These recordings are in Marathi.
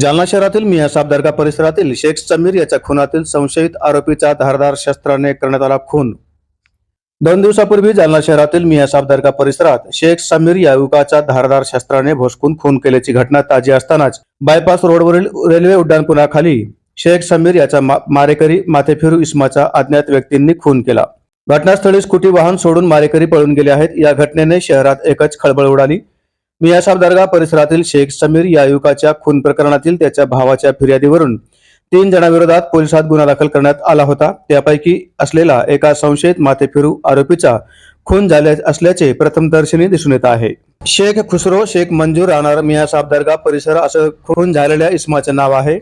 जालना शहरातील मियासाब दर्गा परिसरातील शेख समीर याच्या खुनातील संशयित आरोपीचा धारदार शस्त्राने करण्यात आला खून. दोन दिवसापूर्वी जालना शहरातील मियासाब दर्गा परिसरात शेख समीर या युवकाचा धारदार शस्त्राने भोसकून खून केल्याची घटना ताजी असतानाच बायपास रोडवरील रेल्वे उड्डाणपुलाखाली शेख समीर याचा मा- मारेकरी माथेफिरू इस्माचा अज्ञात व्यक्तींनी खून केला. घटनास्थळी स्कूटी वाहन सोडून मारेकरी पळून गेले आहेत. या घटनेने शहरात एकच खळबळ उडाली. मियासाब दर्गा परिसरातील शेख समीर या युवकाच्या खून प्रकरणातील त्याच्या भावाच्या फिर्यादीवरून तीन जणांविरोधात पोलिसात गुन्हा दाखल करण्यात आला होता. त्यापैकी असलेला एका संशयित माथेफिरू आरोपीचा खून झाले असल्याचे प्रथमदर्शनी दिसून येत आहे. शेख खुसरो शेख मंजूर राहणार मियासाब दर्गा परिसर असं खून झालेल्या इस्माचे नाव आहे.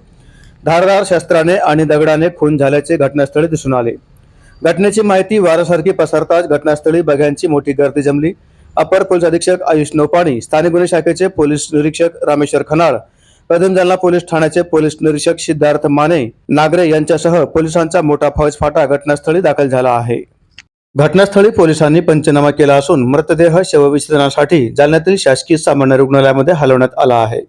धारदार शस्त्राने आणि दगडाने खून झाल्याचे घटनास्थळी दिसून आले. घटनेची माहिती वारासारखी पसरताच घटनास्थळी बघ्यांची मोठी गर्दी जमली. अपर पोलीस अधीक्षक आयुष नौपाणी स्थानिक गुन्हे शाखेचे पोलीस निरीक्षक रामेश्वर खनाळ प्रथम जालना पोलीस ठाण्याचे पोलीस निरीक्षक सिद्धार्थ माने नागरे यांच्यासह पोलिसांचा मोठा फौजफाटा घटनास्थळी दाखल झाला आहे. घटनास्थळी पोलिसांनी पंचनामा केला असून मृतदेह शवविच्छेदनासाठी जालन्यातील शासकीय सामान्य रुग्णालयामध्ये हलवण्यात आला आहे.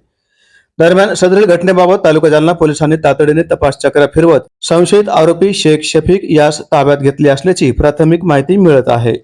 दरम्यान सदरील घटनेबाबत तालुका जालना पोलिसांनी तातडीने तपास चक्र फिरवत संशयित आरोपी शेख शफीक यास ताब्यात घेतले असल्याची प्राथमिक माहिती मिळत आहे.